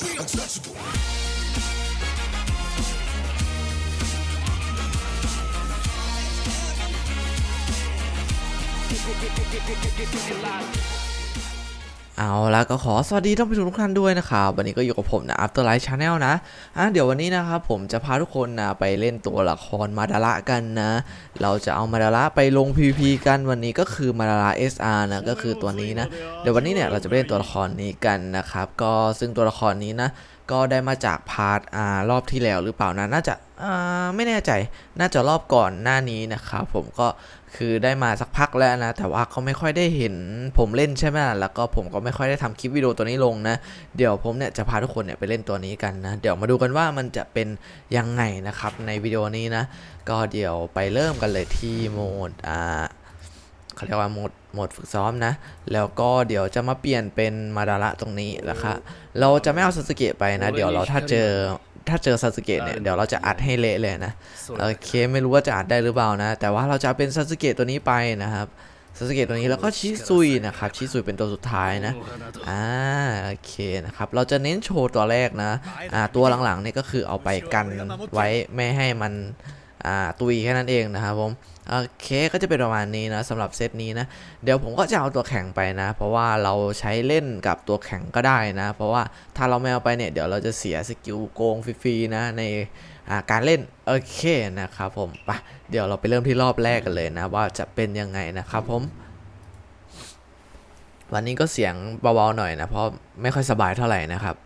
be untouchable. Get, get, get, get, get, get, get, get, get, get, get, get, get, get, เอาละก็ขอสวัสดีท่านผู้ชมทุกท่านด้วยนะครับ วันนี้ก็อยู่กับผมนะ Afterlife Channel นะอะเดี๋ยววันนี้นะครับผมจะพาทุกคนนะไปเล่นตัวละครมาดาระกันนะ เราจะเอามาดาระไปลง PVP กันวันนี้ก็คือมาดาระ SR นะก็คือตัวนี้นะ เดี๋ยววันนี้เนี่ยเราจะไปเล่นตัวละครนี้กันนะครับ ก็ซึ่งตัวละครนี้นะก็ได้มาจากพาร์ทอ่ารอบที่แล้วหรือเปล่านะน่าจะอ่าไม่แน่ใจน่าจะรอบก่อนหน้านี้นะครับผมก็ คือได้มาสักพักแล้วนะ แต่ว่าเขาไม่ค่อยได้เห็นผมเล่นใช่ไหมล่ะแล้วก็ผมก็ไม่ค่อยได้ทำคลิปวิดีโอตัวนี้ลงนะ เดี๋ยวผมเนี่ยจะพาทุกคนเนี่ยไปเล่นตัวนี้กันนะ เดี๋ยวมาดูกันว่ามันจะเป็นยังไงนะครับในวิดีโอนี้นะ ก็เดี๋ยวไปเริ่มกันเลยที่โหมดอ่าเขาเรียกว่าโหมดโหมดฝึกซ้อมนะ แล้วก็เดี๋ยวจะมาเปลี่ยนเป็นมาดาระตรงนี้นะคะ เราจะไม่เอาซาสึเกะไปนะ เดี๋ยวเราถ้าเจอ ถ้าเจอซาสึเกะเนี่ยเดี๋ยวเราจะอัดให้เละเลยนะโอเคไม่รู้ว่าจะอัดได้หรือเปล่านะ แต่ว่าเราจะเอาเป็นซาสึเกะตัวนี้ไปนะครับซาสึเกะตัวนี้แล้วก็ชิซุยนะครับชิซุยเป็นตัวสุดท้ายนะอ่าโอเคนะครับเราจะเน้นโชว์ตัวแรกนะอ่าตัวหลังๆเนี่ยก็คือเอาไปกันไว้ไม่ให้มัน อ่าตุยแค่นั้นเองนะครับผมโอเคก็จะเป็นประมาณนี้นะสำหรับเซตนี้นะ เดี๋ยวผมก็จะเอาตัวแข็งไปนะ เพราะว่าเราใช้เล่นกับตัวแข็งก็ได้นะ เพราะว่าถ้าเราไม่เอาไปเนี่ยเดี๋ยวเราจะเสียสกิลโกงฟรีๆนะในาการเล่นโอเคนะครับผมไปเดี๋ยวเราไปเริ่มที่รอบแรกกันเลยนะ ว่าจะเป็นยังไงนะครับผม วันนี้ก็เสียงเบาๆหน่อยนะ เพราะไม่ค่อยสบายเท่าไหร่นะครับ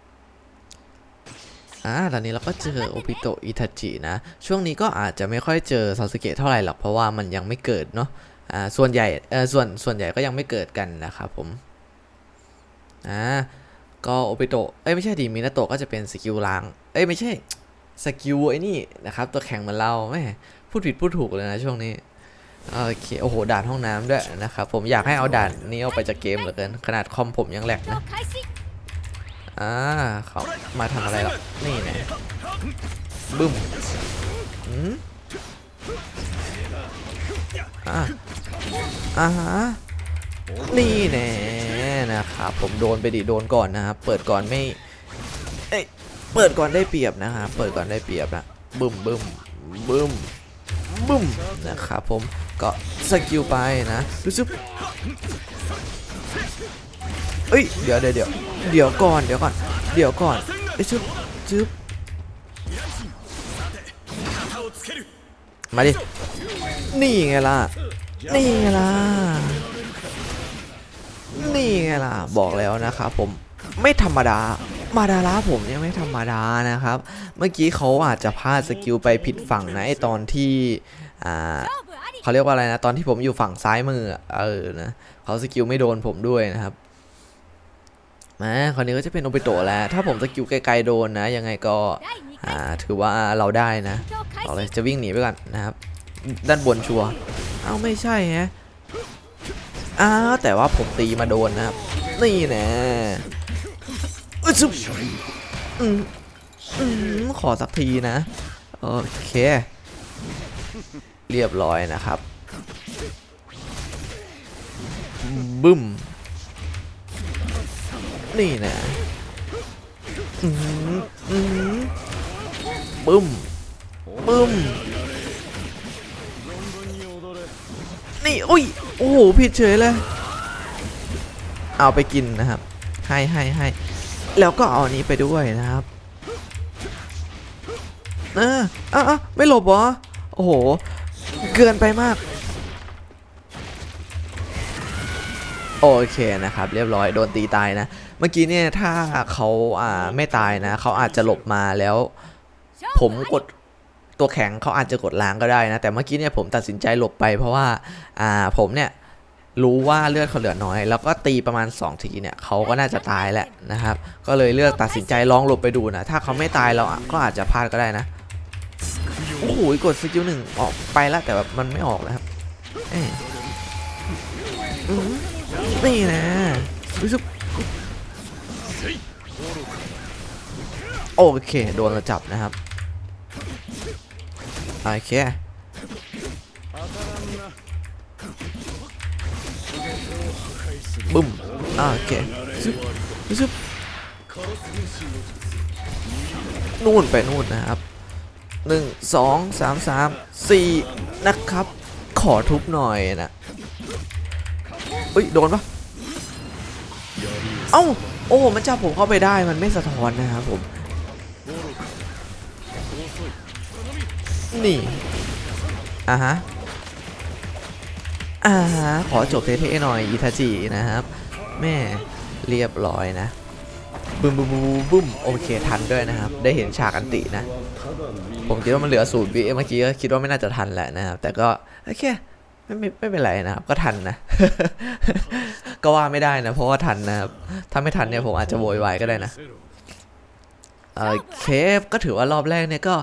อ่าตอนนี้เราก็เจอโอปิโตอิทาจินะ ช่วงนี้ก็อาจจะไม่ค่อยเจอซาสึเกะเท่าไหร่หรอกเพราะว่ามันยังไม่เกิดเนาะอ่าส่วนใหญ่เออส่วนส่วนใหญ่ก็ยังไม่เกิดกันนะครับผมอ่าก็โอปิโตเอ้ยไม่ใช่ดิมินาโตะก็จะเป็นสกิลล้าง เอ้ยไม่ใช่สกิลไอ้นี่นะครับตัวแข็งเหมือนเราแม่พูดผิดพูดถูกเลยนะช่วงนี้โอเคโอ้โหด่านห้องน้ำด้วยนะครับผมอยากให้เอาด่านนี้ออกไปจากเกมเหลือเกินขนาดคอมผมยังแหลกนะ อ่าเขามาทำอะไรหรอนี่ไงบึ้มอืมอ่าอ่าฮะนี่แน่นะครับผมโดนไปดิโดนก่อนนะครับเปิดก่อนไม่เอ้ยเปิดก่อนได้เปรียบนะครับเปิดก่อนได้เปรียบนะบึ้มบึ้มบึ้มบึ้มนะครับผมก็สกิลไปนะรู้สึก เอ้ยเดี๋ยวเดี๋ยวเดี๋ยวเดี๋ยวก่อนเดี๋ยวก่อนเดี๋ยวก่อนไอ้ยชึบชึบมาดิ นี่ไงล่ะ นี่ไงล่ะ นี่ไงล่ะ บอกแล้วนะครับผม ไม่ธรรมดา มาดาราผมเนี่ยไม่ธรรมดานะครับ เมื่อกี้เขาอาจจะพลาดสกิลไปผิดฝั่งนะไอตอนที่ อ่าเขาเรียกว่าอะไรนะ ตอนที่ผมอยู่ฝั่งซ้ายมือ เออ นะเขาสกิลไม่โดนผมด้วยนะครับ มาคราวนี้ก็จะเป็นโอเปโตะแล้ว ถ้าผมสกิลไกลๆโดนนะ ยังไงก็อ่าถือว่าเราได้นะบอกเลยจะวิ่งหนีไปก่อนนะครับ ด้านบนชัวร์เอ้าไม่ใช่ฮะอ้าวแต่ว่าผมตีมาโดนนะครับ นี่น่อึ๊ดซุบอืมอืมขอสักทีนะโอเค เรียบร้อยนะครับบึ้ม นี่นะอืมอืมบึ้มบึ้มนี่อุ้ยโอ้โหผิดเฉยเลยเอาไปกินนะครับ ให้ให้ให้แล้วก็เอาอันนี้ไปด้วยนะครับเอออะอะไม่หลบเหรอโอ้โห เกินไปมาก โอเคนะครับ เรียบร้อย โดนตีตายนะ มื่อกี้เนี่ยถ้าเขาอ่าไม่ตายนะ เขาอาจจะหลบมาแล้ว ผมกดตัวแข็งเขาอาจจะกดล้างก็ได้นะ แต่เมื่อกี้เนี่ยผมตัดสินใจหลบไปเพราะว่าอ่าผมเนี่ยรู้ว่าเลือดเขาเหลือน้อย แล้วก็ตีประมาณ 2 ทีเนี่ยเขาก็น่าจะตายแหละนะครับ ก็เลยเลือกตัดสินใจลองหลบไปดูนะ ถ้าเขาไม่ตายเราอะก็อาจจะพลาดก็ได้นะโอ้โหกดสกิลหนึ่งออกไปแล้วแต่แบบมันไม่ออกแล้วครับนี่นะรู้สึก โอเค โดนเราจับนะครับ โอเคบึ้มโอเคซึบซึบนู่นไปนู่นนะครับหนึ่งสองสามสามสี่นะครับ ขอทุบหน่อยนะเฮ้ย โดนปะเอ้า โอ้ มันจับผมเข้าไปได้ มันไม่สะท้อนนะครับผม นี่อะฮะอ่าฮะขอจบเท่ๆหน่อยอิทาจินะครับ แม่เรียบร้อยนะบึ้มบึ้มบึ้มบึมโอเคทันด้วยนะครับ ได้เห็นฉากอันตินะ ผมคิดว่ามันเหลือศูนย์วิเมื่อกี้ก็คิดว่าไม่น่าจะทันแหละนะครับ แต่ก็โอเคไม่ไม่ไม่เป็นไรนะครับ ก็ทันนะ ก็ว่าไม่ได้นะ เพราะว่าทันนะครับ ถ้าไม่ทันเนี่ยผมอาจจะโวยวายก็ได้นะ เคฟก็ถือว่ารอบแรกเนี่ยก็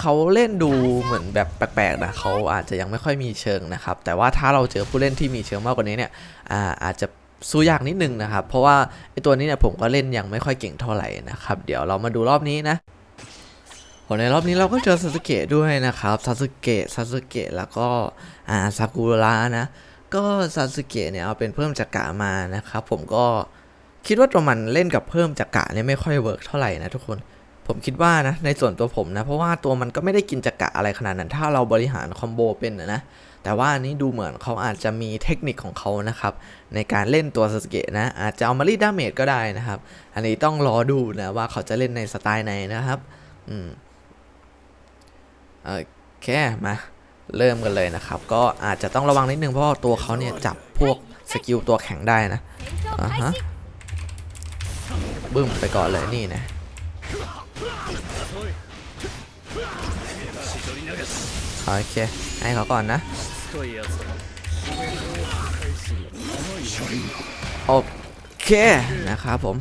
เขาเล่นดูเหมือนแบบแปลกๆนะเขาอาจจะยังไม่ค่อยมีเชิงนะครับ แต่ว่าถ้าเราเจอผู้เล่นที่มีเชิงมากกว่านี้เนี่ยอาอาจจะสู้ยากนิดนึงนะครับ เพราะว่าไอตัวนี้เนี่ยผมก็เล่นยังไม่ค่อยเก่งเท่าไหร่นะครับ เดี๋ยวเรามาดูรอบนี้นะในรอบนี้เราก็เจอซาสึเกะด้วยนะครับซาสึเกะซาสึเกะแล้วก็อาซากุระนะ ก็ซาสึเกะเนี่ยเอาเป็นเพิ่มจักระมานะครับผมก็ คิดว่าตัวมันเล่นกับเพิ่มจักระเนี่ยไม่ค่อยเวิร์กเท่าไหร่นะทุกคน ผมคิดว่านะในส่วนตัวผมนะ เพราะว่าตัวมันก็ไม่ได้กินจักระอะไรขนาดนั้น ถ้าเราบริหารคอมโบเป็นนะแต่ว่านี้ดูเหมือนเขาอาจจะมีเทคนิคของเขานะครับ ในการเล่นตัวสเกตนะ อาจจะเอามารีดดาเมจก็ได้นะครับ อันนี้ต้องรอดูนะว่าเขาจะเล่นในสไตล์ไหนนะครับ อืมโอเคมาเริ่มกันเลยนะครับ ก็อาจจะต้องระวังนิดนึงเพราะตัวเขาเนี่ยจับพวกสกิลตัวแข็งได้นะอ่าฮะ บึ้มไปก่อนเลยนี่นะโอเคให้เขาก่อนนะโอเคนะครับผม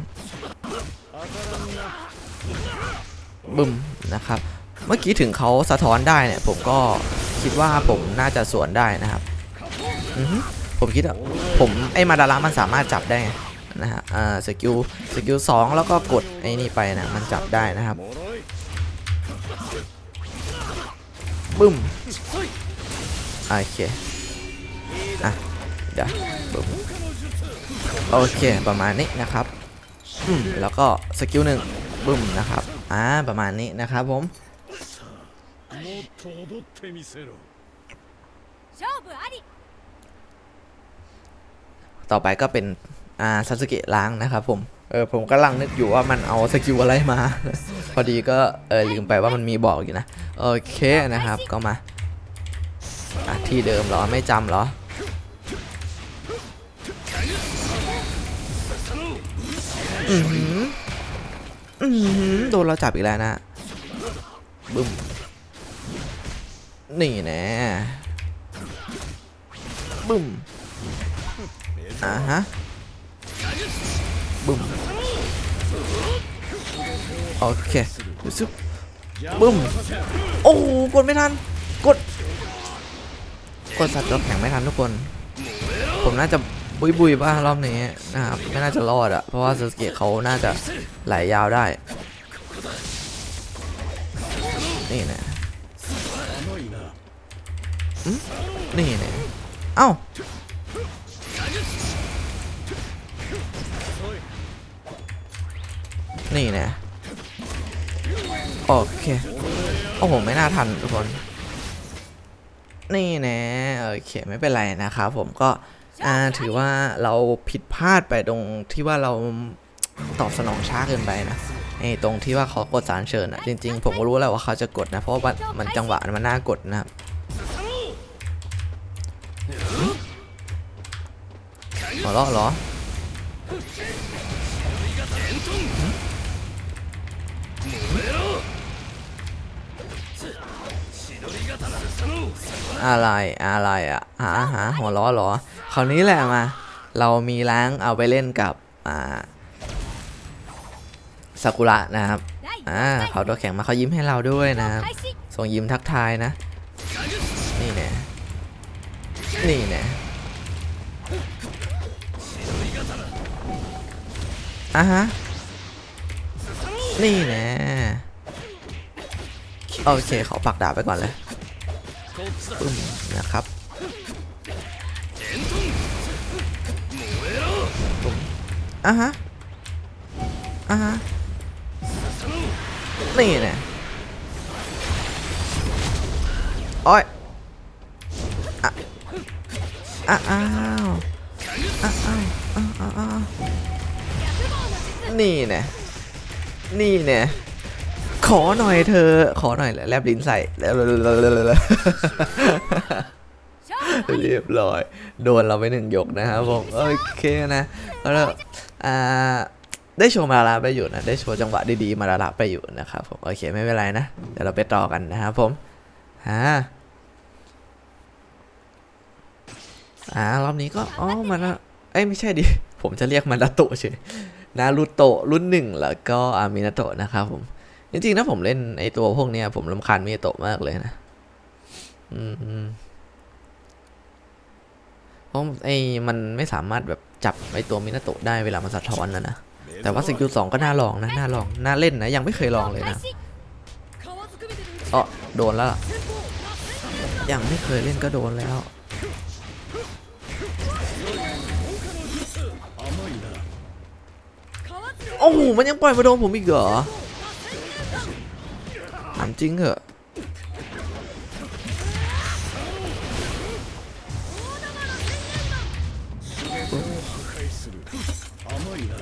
บึ้มนะครับ เมื่อกี้ถึงเขาสะท้อนได้เนี่ย ผมก็คิดว่าผมน่าจะสวนได้นะครับผมคิดว่าผมไอ้มาดารามันสามารถจับได้ไง นะฮะอ่าสกิลสกิลสองแล้วก็กดไอ้นี่ไปนะมันจับได้นะครับบึ้มโอเคอะเดี๋ยวบึ้มโอเคประมาณนี้นะครับอืมแล้วก็สกิลหนึ่งบึ้มนะครับอ่าประมาณนี้นะครับผมต่อไปก็เป็น อ่าซาสึเกะล้างนะครับผมเออผมกำลังนึกอยู่ว่ามันเอาสกิลอะไรมา พอดีก็เออลืมไปว่ามันมีบอกอยู่นะ โอเคนะครับก็มาอะที่เดิมเหรอไม่จำเหรอ อือหืออือหือโดนเราจับอีกแล้วนะบึ้มนี่แน่บึ้มอ่าฮะ บึ้มโอเคซึบบึ้มโอ้กดไม่ทันกดกดสัตว์ตัวแข็งไม่ทันทุกคน ผมน่าจะบุยบุยบ้างรอบนี้นะครับไม่น่าจะรอดอะเพราะว่าซูสเกตเขาน่าจะไหลยาวได้ นี่นะนี่นะเอ้า นี่นะโอเคโอ้โหไม่น่าทันทุกคน นี่นะโอเคไม่เป็นไรนะครับผมก็อ่าถือว่าเราผิดพลาดไปตรงที่ว่าเราตอบสนองช้าเกินไปนะไอ้ตรงที่ว่าเขากดสารเชิญอะจริง ๆ ผมก็รู้แหละว่าเขาจะกดนะ เพราะว่ามันจังหวะมันน่ากดนะครับหัวเราะเหรอ อะไรอะไรอะหาหาหัวล้อหรอคราวนี้แหละมา เรามีล้างเอาไปเล่นกับอ่าซากุระนะครับอ่าเขาตัวแข็งมาเขายิ้มให้เราด้วยนะครับส่งยิ้มทักทายนะ นี่แน่นี่แน่อะฮะนี่แน่โอเคขอปักดาบไปก่อนเลย ปึ้มนะครับปึ้มอะฮะอ่าฮะนี่แน่โอ้ยอะอะอ้าวอ้าวอ้าวอ้าวอ้าวอ้าวนี่แน่นี่แน่ ขอหน่อยเธอ ขอหน่อยและแลบลิ้นใส่แล้วเรียบร้อย โดนเราไปหนึ่งยกนะครับผม โอเคนะแล้วอ่าได้โชว์มาลาไปอยู่นะ ได้โชว์จังหวะดีๆมาลาไปอยู่นะครับผม โอเคไม่เป็นไรนะ เดี๋ยวเราไปต่อกันนะครับผมฮะอ่ารอบนี้ก็ อ๋อมันเอ้ยไม่ใช่ดิ ผมจะเรียกมานาโตะเฉยนารูโตะรุ่นหนึ่งแล้วก็อามินาโตะนะครับผม จริงๆถ้าผมเล่นไอตัวพวกเนี้ย ผมลำคาญมีโตะมากเลยนะเพราะไอมันไม่สามารถแบบจับไอตัวมินาโตะได้เวลามันสะท้อนนะนะ แต่ว่าสกิลสองก็น่าลองนะ น่าลอง น่าเล่นนะ ยังไม่เคยลองเลยนะเอ๋อโดนแล้ว ยังไม่เคยเล่นก็โดนแล้วโอ้โหมันยังปล่อยมาโดนผมอีกเหรอามจริงเหรอะ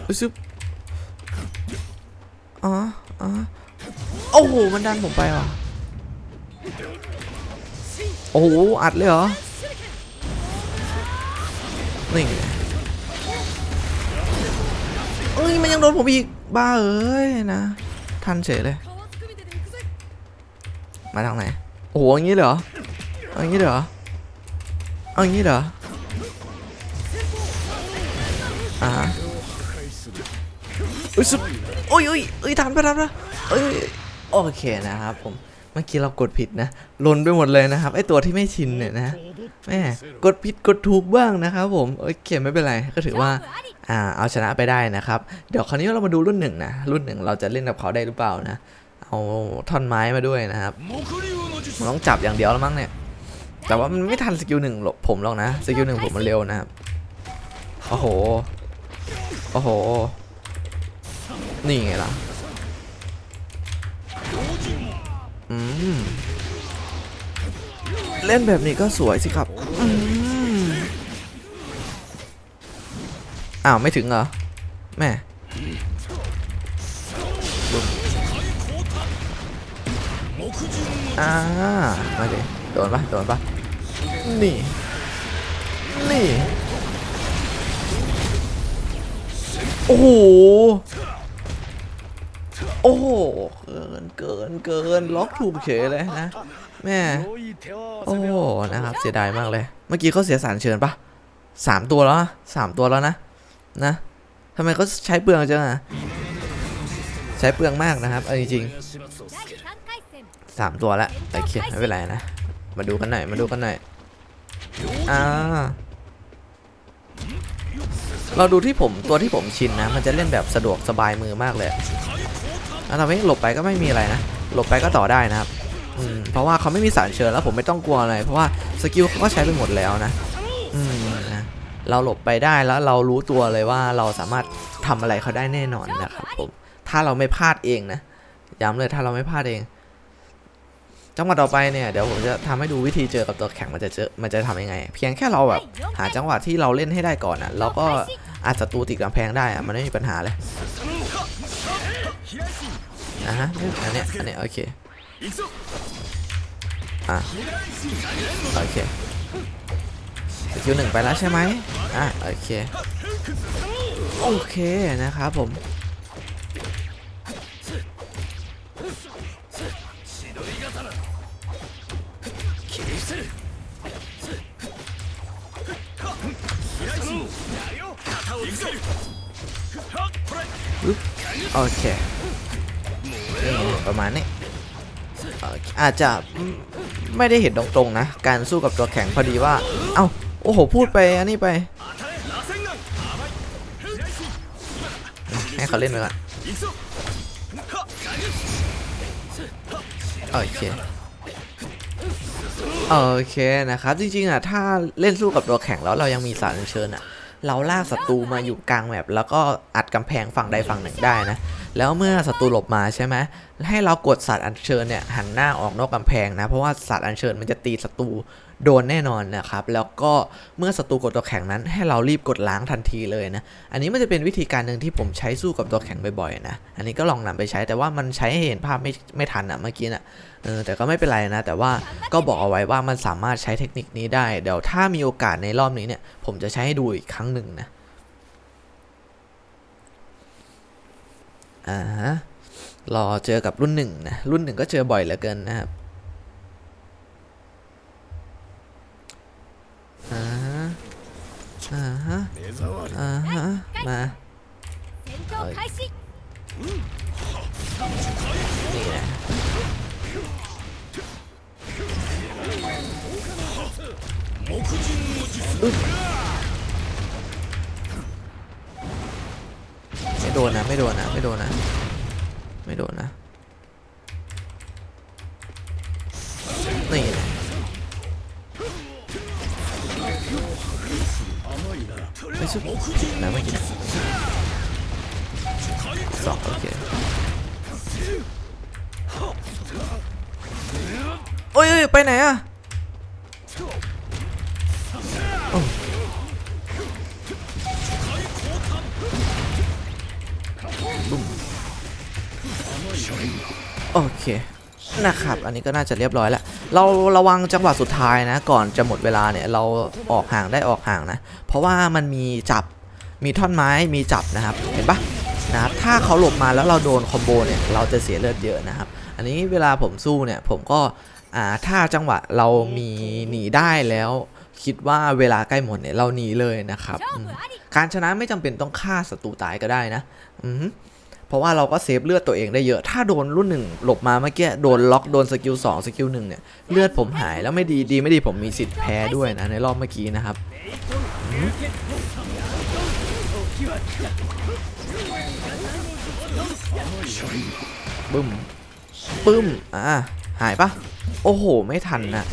อุ้ยซึบอ๋ออ๋อโอ้โห มันดันผมไปว่ะ โอ้โห อัดเลยเหรอ นี่เอ้ย มันยังโดนผมอีก บ้าเอ้ยนะ ทันเฉยเลย มาทางไหน โอ้โหอย่างนี้เหรออย่างนี้เหรออย่างนี้เหรออ่าอุ้ยสุดโอ้ยโอ้ยเอ้ยทันปะทันปะอ้ยโอเคนะครับผม เมื่อกี้เรากดผิดนะลนไปหมดเลยนะครับไอตัวที่ไม่ชินเนี่ยนะแม่กดผิดกดถูกบ้างนะครับผมโอเคไม่เป็นไรก็ถือว่าอ่าเอาชนะไปได้นะครับ เดี๋ยวคราวนี้เรามาดูรุ่นหนึ่งนะรุ่นหนึ่งเราจะเล่นกับเขาได้หรือเปล่านะ เอาท่อนไม้มาด้วยนะครับผมต้องจับอย่างเดียวแล้วมั้งเนี่ย แต่ว่ามันไม่ทันสกิลหนึ่งผมหรอกนะ สกิลหนึ่งผมมันเร็วนะครับ โอ้โห โอ้โห นี่ไงล่ะ อืม เล่นแบบนี้ก็สวยสิครับ อ้าว ไม่ถึงเหรอ แม่ อ่ามาดิโดนปะโดนปะนี่ นี่ โอ้โห โอ้โห เกิน เกิน เกิน ล็อกถูกเฉยเลยนะ แม่ โอ้นะครับ เสียดายมากเลย เมื่อกี้เขาเสียสารเชิญปะสามตัวแล้วสามตัวแล้วนะ นะทำไมเขาใช้เปลืองจังอะ ใช้เปลืองมากนะครับเอาจริง สามตัวละโอเคไม่เป็นไรนะ มาดูกันหน่อย มาดูกันหน่อย อ่า เราดูที่ผมตัวที่ผมชินนะ มันจะเล่นแบบสะดวกสบายมือมากเลยแล้วทำให้หลบไปก็ไม่มีอะไรนะ หลบไปก็ต่อได้นะครับเพราะว่าเขาไม่มีสารเชิญแล้วผมไม่ต้องกลัวอะไร เพราะว่าสกิลเขาก็ใช้ไปหมดแล้วนะอืมนะเราหลบไปได้แล้วเรารู้ตัวเลยว่าเราสามารถทำอะไรเขาได้แน่นอนนะครับผมถ้าเราไม่พลาดเองนะย้ำเลยถ้าเราไม่พลาดเอง จังหวะต่อไปเนี่ยเดี๋ยวผมจะทำให้ดูวิธีเจอกับตัวแข็งมันจะเจอมันจะทำยังไง เพียงแค่เราแบบหาจังหวะที่เราเล่นให้ได้ก่อนอะเราก็อาจจะตูติดกำแพงได้อะมันไม่มีปัญหาเลยอะฮะอันเนี้ยอันเนี้ยโอเคอะโอเคสกิลหนึ่งไปแล้วใช่ไหมอะโอเคโอเคนะครับผม โอเคนี่ประมาณนี้อเคอาจจะไม่ได้เห็นตรงๆนะ การสู้กับตัวแข็งพอดีว่า เอ้า โอ้โห พูดไปอันนี้ไป ให้เขาเล่นไปก่อนโอเค โอเคนะครับ จริงๆอะถ้าเล่นสู้กับตัวแข็งแล้วเรายังมีสารเชิญอะ เราลากศัตรูมาอยู่กลางแมปแล้วก็อัดกำแพงฝั่งใดฝั่งหนึ่งได้นะ แล้วเมื่อศัตรูหลบมาใช่ไหมให้เรากดสัตว์อัญเชิญเนี่ยหันหน้าออกนอกกำแพงนะ เพราะว่าสัตว์อัญเชิญมันจะตีศัตรู โดนแน่นอนนะครับ แล้วก็เมื่อศัตรูกดตัวแข็งนั้น ให้เรารีบกดล้างทันทีเลยนะ อันนี้มันจะเป็นวิธีการหนึ่งที่ผมใช้สู้กับตัวแข็งบ่อยๆนะ อันนี้ก็ลองนำไปใช้แต่ว่ามันใช้ให้เห็นภาพไม่ไม่ทันอะเมื่อกี้น่ะเออแต่ก็ไม่เป็นไรนะ แต่ว่าก็บอกเอาไว้ว่ามันสามารถใช้เทคนิคนี้ได้ เดี๋ยวถ้ามีโอกาสในรอบนี้เนี่ย ผมจะใช้ให้ดูอีกครั้งหนึ่งนะ อ่าฮะรอเจอกับรุ่นหนึ่งนะ รุ่นหนึ่งก็เจอบ่อยเหลือเกินนะครับ อ่าอ่าฮะอ่าฮะมานี่แหละไม่โดนนะไม่โดนนะไม่โดนนะไม่โดนนะ ไม่สุดนะไม่กินสองโอเคโอ้ยไปไหนอะโอ้บุ้มโอเคนะครับ อันนี้ก็น่าจะเรียบร้อยแล้ว เราระวังจังหวะสุดท้ายนะ ก่อนจะหมดเวลาเนี่ยเราออกห่างได้ออกห่างนะ เพราะว่ามันมีจับมีท่อนไม้มีจับนะครับ เห็นปะนะถ้าเขาหลบมาแล้วเราโดนคอมโบเนี่ยเราจะเสียเลือดเยอะนะครับ อันนี้เวลาผมสู้เนี่ยผมก็อ่าถ้าจังหวะเรามีหนีได้แล้ว คิดว่าเวลาใกล้หมดเนี่ยเราหนีเลยนะครับ การชนะไม่จำเป็นต้องฆ่าศัตรูตายก็ได้นะ อืม เพราะว่าเราก็เซฟเลือดตัวเองได้เยอะ ถ้าโดนรุ่นหนึ่งหลบมาเมื่อกี้โดนล็อกโดนสกิลสองสกิลหนึ่งเนี่ยเลือดผมหายแล้วไม่ดีดีไม่ดีผมมีสิทธิ์แพ้ด้วยนะในรอบเมื่อกี้นะครับบึ้มปึ้มอ่าหายปะโอ้โห ไม่ทันนะ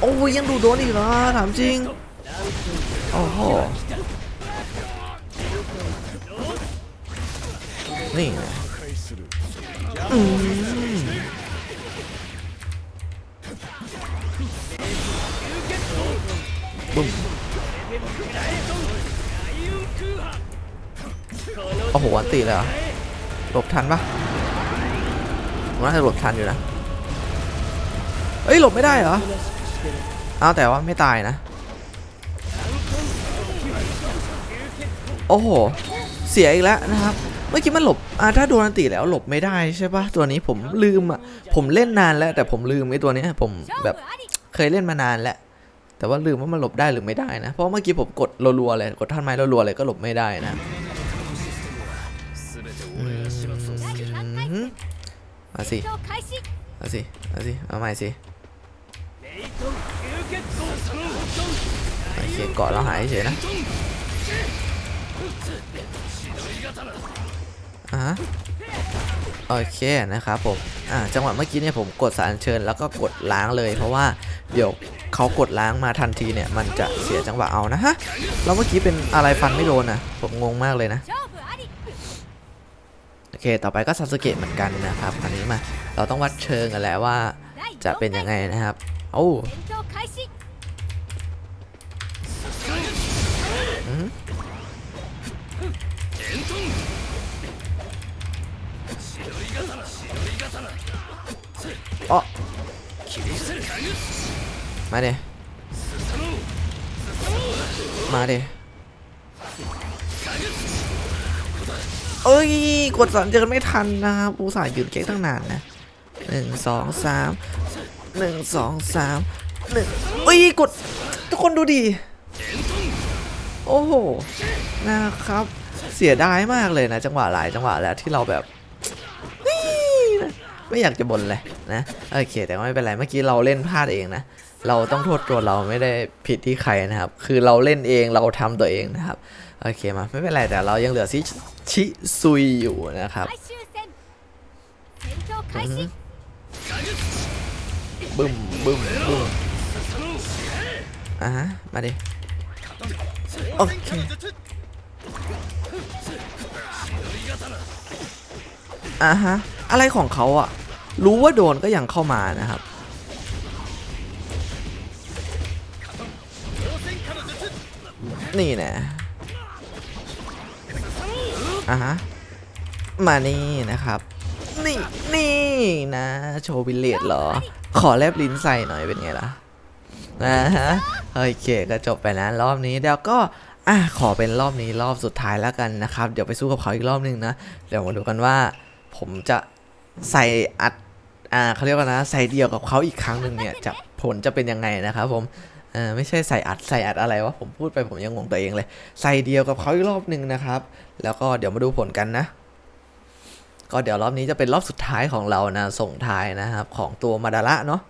โอ้ยยังดูโดนอีกเหรอถามจริง โอ้โห นี่อืมบึ้มโอ้โหอันตีเลยเหรอหลบทันปะผมน่าจะหลบทันอยู่นะ เอ้ย หลบไม่ได้เหรอ เอาแต่ว่าไม่ตายนะ โอ้โห เสียอีกแล้วนะครับ เมื่อกี้มันหลบอ่าถ้าโดนตีแล้วหลบไม่ได้ใช่ปะตัวนี้ผมลืมอะ ผมเล่นนานแล้ว แต่ผมลืมไอ้ตัวนี้ผมแบบเคยเล่นมานานแล้ว แต่ว่าลืมว่ามันหลบได้หรือไม่ได้นะ เพราะเมื่อกี้ผมกดรัวๆเลย กดท่านไม้รัวๆเลยก็หลบไม่ได้นะมาสิ มาสิ มาสิ เอาใหม่สิ เเกาะเราหายเฉยนะอะโอเคนะครับผมจังหวะเมื่อกี้เนี่ยผมกดสารเชิญแล้วก็กดล้างเลย เพราะว่าเดี๋ยวเขากดล้างมาทันทีเนี่ยมันจะเสียจังหวะเอานะฮะแล้วเมื่อกี้เป็นอะไรฟันไม่โดนนะผมงงมากเลยนะโอเค ต่อไปก็ซาสึเกะเหมือนกันนะครับอันนี้มา เราต้องวัดเชิงกันแล้วว่าจะเป็นยังไงนะครับ โอ้ อ๋อมาเดมาเดเอ้ย กดสัญเจอไม่ทันนะครับอุตส่าห์ยืนเก๊กตั้งนานนะหนึ่งสองสามหนึ่งสองสามหนึ่งเอ้ย กด ทุกคนดูดิ โอ้โห นะครับ เสียดายมากเลยนะ จังหวะหลายจังหวะแล้วที่เราแบบไม่อยากจะบ่นเลยนะโอเค แต่ไม่เป็นไรเมื่อกี้เราเล่นพลาดเองนะเราต้องโทษตัวเราไม่ได้ผิดที่ใครนะครับ คือเราเล่นเองเราทำตัวเองนะครับโอเคมาไม่เป็นไรแต่เรายังเหลือซิชิซุยอยู่นะครับบึ้มบึ้มบึ้มอะมาดิโอเค อะฮะ อะไรของเขาอะรู้ว่าโดนก็ยังเข้ามานะครับ นี่นะอะฮะ มานี่นะครับ นี่นี่นะ โชว์วิลเลจเหรอ ขอแลบลิ้นใส่หน่อยเป็นไงล่ะนะฮะโอเคก็จบไปแล้วรอบนี้เดี๋ยวก็ อะขอเป็นรอบนี้รอบสุดท้ายแล้วกันนะครับ เดี๋ยวไปสู้กับเขาอีกรอบหนึงนะ เดี๋ยวมาดูกันว่า ผมจะใส่อัดอ่าเขาเรียกว่านะ ใส่เดียวกับเขาอีกครั้งหนึ่งเนี่ยจะผลจะเป็นยังไงนะครับผมเออไม่ใช่ใส่อัดใส่อัดอะไรวะผมพูดไปผมยังงงตัวเองเลย ใส่เดียวกับเขาอีกรอบหนึ่งนะครับ แล้วก็เดี๋ยวมาดูผลกันนะก็เดี๋ยวรอบนี้จะเป็นรอบสุดท้ายของเรานะส่งท้ายนะครับ ของตัวมาดาระเนาะ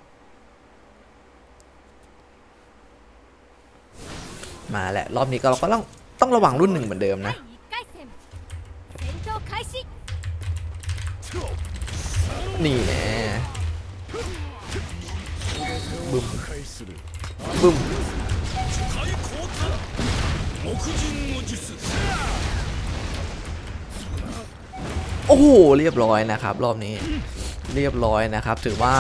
มาแหละรอบนี้ก็เราก็ต้องต้องระวังรุ่นหนึ่งเหมือนเดิมนะนี่แน่บึมบึมโอ้โหเรียบร้อยนะครับ รอบนี้เรียบร้อยนะครับ ถือว่า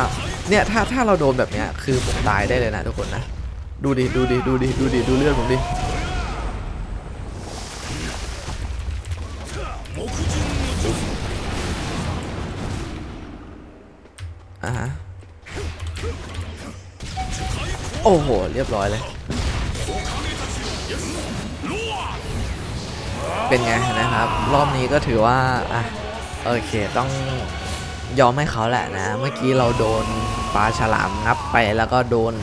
เนี่ยถ้าถ้าเราโดนแบบเนี้ยคือผมตายได้เลยนะทุกคนนะ ดูดิ ดูดิ ดูดิ ดูดิ ดูเลือดผมดิ อ่าฮะโอ้โห เรียบร้อยเลย เป็นไงนะครับ รอบนี้ก็ถือว่า อะ โอเค ต้องยอมให้เขาแหละนะ เมื่อกี้เราโดนปลาฉลามงับไปแล้วก็โดน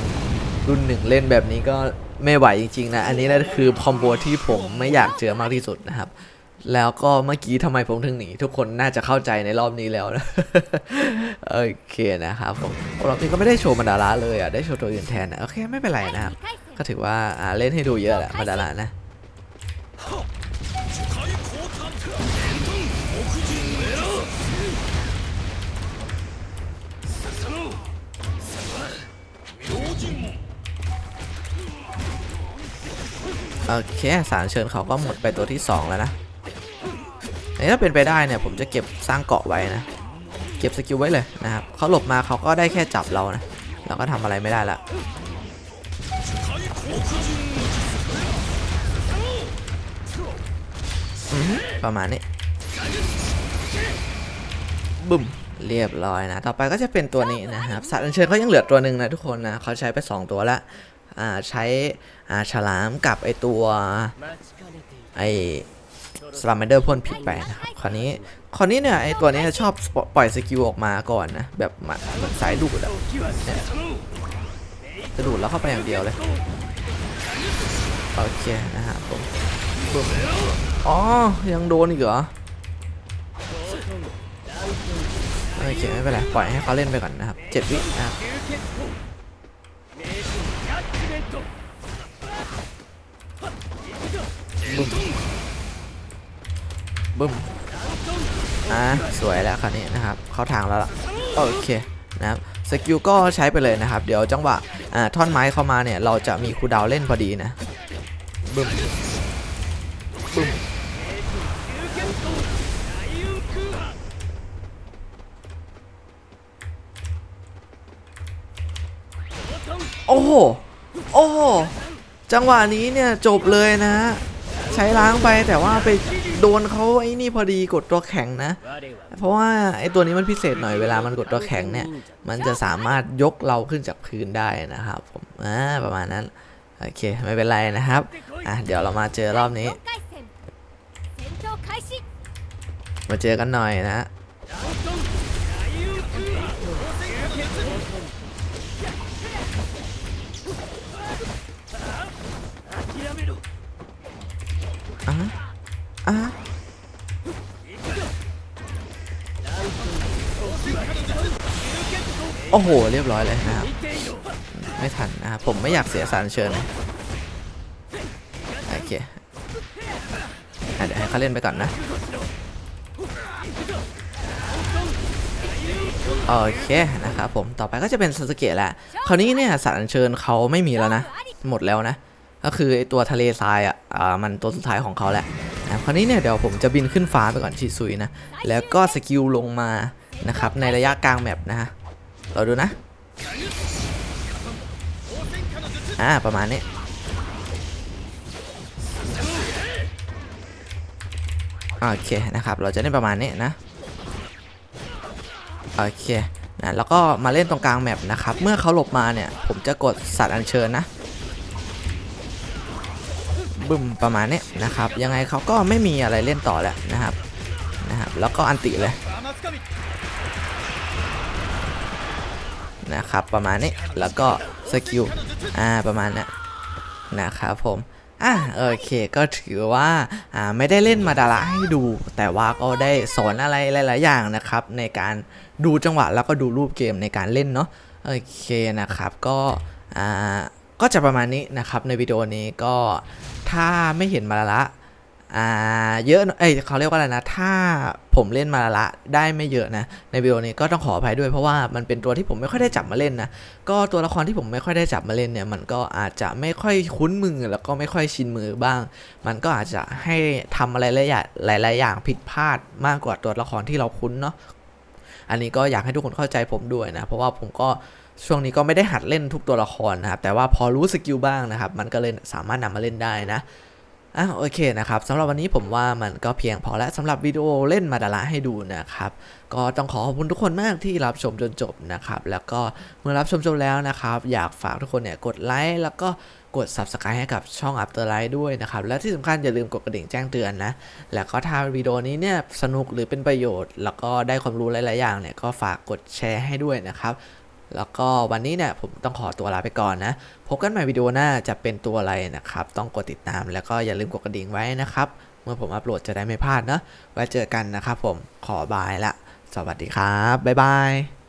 รุ่นหนึ่งเล่นแบบนี้ก็ไม่ไหวจริงๆนะ อันนี้นะคือคอมโบที่ผมไม่อยากเจอมากที่สุดนะครับ แล้วก็เมื่อกี้ทำไมผมถึงหนี ทุกคนน่าจะเข้าใจในรอบนี้แล้วนะโอเคนะครับผมรอบนี้ก็ไม่ได้โชว์มาดาระเลยอะได้โชว์ตัวอื่นแทนนะโอเคไม่เป็นไรนะครับก็ถือว่าเล่นให้ดูเยอะแหละมาดาระนะ โอเคสารเชิญเขาก็หมดไปตัวที่ 2 แล้วนะอันนี้ถ้าเป็นไปได้เนี่ยผมจะเก็บสร้างเกาะไว้นะ เก็บสกิลไว้เลยนะครับเขาหลบมาเขาก็ได้แค่จับเรานะเราก็ทำอะไรไม่ได้ละประมาณนี้บึ้มเรียบร้อยนะ ต่อไปก็จะเป็นตัวนี้นะครับสัตว์อัญเชิญเขายังเหลือตัวหนึ่งนะทุกคนนะเขาใช้ไป 2 ตัวละ ใช้ฉลามกับไอตัวไอสลามเดอร์พ่นพิษไปนะครับคราวนี้คราวนี้เนี่ยไอตัวนี้ชอบปล่อยสกิลออกมาก่อนนะแบบเหมือนสายดูดอะเนี่ยจะดูดแล้วเข้าไปอย่างเดียวเลยโอเคนะครับผมบึ้มอ๋อ ยังโดนอีกเหรอโอเคไม่เป็นไรปล่อยให้เขาเล่นไปก่อนนะครับเจ็ดวินะครับ บึ้มบึ้มอะสวยแล้วคราวนี้นะครับ เข้าทางแล้วล่ะโอเคนะครับสกิลก็ใช้ไปเลยนะครับ เดี๋ยวจังหวะอ่าท่อนไม้เข้ามาเนี่ย เราจะมีคูดาวเล่นพอดีนะบึ้มบึ้มโอ้โหโอ้โหจังหวะนี้เนี่ยจบเลยนะ ใช้ล้างไปแต่ว่าไปโดนเขาไอ้นี่พอดีกดตัวแข็งนะ เพราะว่าไอ้ตัวนี้มันพิเศษหน่อยเวลามันกดตัวแข็งเนี่ย มันจะสามารถยกเราขึ้นจากพื้นได้นะครับผมอ่าประมาณนั้น โอเค ไม่เป็นไรนะครับอะเดี๋ยวเรามาเจอรอบนี้ มาเจอกันหน่อยนะ อะอะโอ้โห เรียบร้อยเลยนะครับ ไม่ทันนะครับผมไม่อยากเสียสารเชิญโอเคเดี๋ยวให้เขาเล่นไปก่อนนะ โอเคนะครับผมต่อไปก็จะเป็นซาสึเกะแหละ คราวนี้เนี่ยสัตว์อัญเชิญเขาไม่มีแล้วนะ หมดแล้วนะ ก็คือไอตัวทะเลทรายอะอ่ามันตัวสุดท้ายของเขาแหละนะคราวนี้เนี่ยเดี๋ยวผมจะบินขึ้นฟ้าไปก่อนชิซุยนะ แล้วก็สกิลลงมานะครับในระยะกลางแมปนะฮะเราดูนะอ่าประมาณนี้โอเคนะครับเราจะได้ประมาณนี้นะโอเคนะแล้วก็มาเล่นตรงกลางแมปนะครับเมื่อเขาหลบมาเนี่ยผมจะกดสัตว์อัญเชิญนะ บึ้มประมาณนี้นะครับ ยังไงเขาก็ไม่มีอะไรเล่นต่อแล้วนะครับนะครับ แล้วก็อันติเลยนะครับประมาณนี้แล้วก็สกิลอ่าประมาณนี้นะครับผมอะโอเคก็ถือว่าอ่าไม่ได้เล่นมาดาระให้ดู แต่ว่าก็ได้สอนอะไรหลาย ๆ อย่างนะครับ ในการดูจังหวะแล้วก็ดูรูปเกมในการเล่นเนาะโอเคนะครับก็อ่า ก็จะประมาณนี้นะครับในวิดีโอนี้ก็ถ้าไม่เห็นมาดาระอ่าเยอะหน่อยเอ้ยเขาเรียกว่าอะไรนะ ถ้าผมเล่นมาดาระได้ไม่เยอะนะ ในวิดีโอนี้ก็ต้องขออภัยด้วยเพราะว่ามันเป็นตัวที่ผมไม่ค่อยได้จับมาเล่นนะ ก็ตัวละครที่ผมไม่ค่อยได้จับมาเล่นเนี่ย มันก็อาจจะไม่ค่อยคุ้นมือแล้วก็ไม่ค่อยชินมือบ้าง มันก็อาจจะให้ทำอะไรหลายหลายอย่างผิดพลาดมากกว่าตัวละครที่เราคุ้นเนาะอันนี้ก็อยากให้ทุกคนเข้าใจผมด้วยนะ เพราะว่าผมก็ ช่วงนี้ก็ไม่ได้หัดเล่นทุกตัวละครนะครับ แต่ว่าพอรู้สกิลบ้างนะครับ มันก็เลยสามารถนำมาเล่นได้นะอะโอเคนะครับสำหรับวันนี้ผมว่ามันก็เพียงพอแล้วสำหรับวิดีโอเล่นมาดาระให้ดูนะครับ ก็ต้องขอขอบคุณทุกคนมากที่รับชมจนจบนะครับ แล้วก็เมื่อรับชมจบแล้วนะครับ อยากฝากทุกคนเนี่ยกดไลค์แล้วก็กด Subscribe ให้กับช่อง Afterlight ด้วยนะครับ และที่สำคัญอย่าลืมกดกระดิ่งแจ้งเตือนนะ แล้วก็ถ้าวิดีโอนี้เนี่ยสนุกหรือเป็นประโยชน์ แล้วก็ได้ความรู้หลาย ๆ อย่างเนี่ยก็ฝากกดแชร์ให้ด้วยนะครับ แล้วก็วันนี้เนี่ยผมต้องขอตัวลาไปก่อนนะ พบกันใหม่วิดีโอหน้าจะเป็นตัวอะไรนะครับ ต้องกดติดตามแล้วก็อย่าลืมกดกระดิ่งไว้นะครับ เมื่อผมอัปโหลดจะได้ไม่พลาดเนาะไว้เจอกันนะครับผมขอบายละ สวัสดีครับ บ๊ายบาย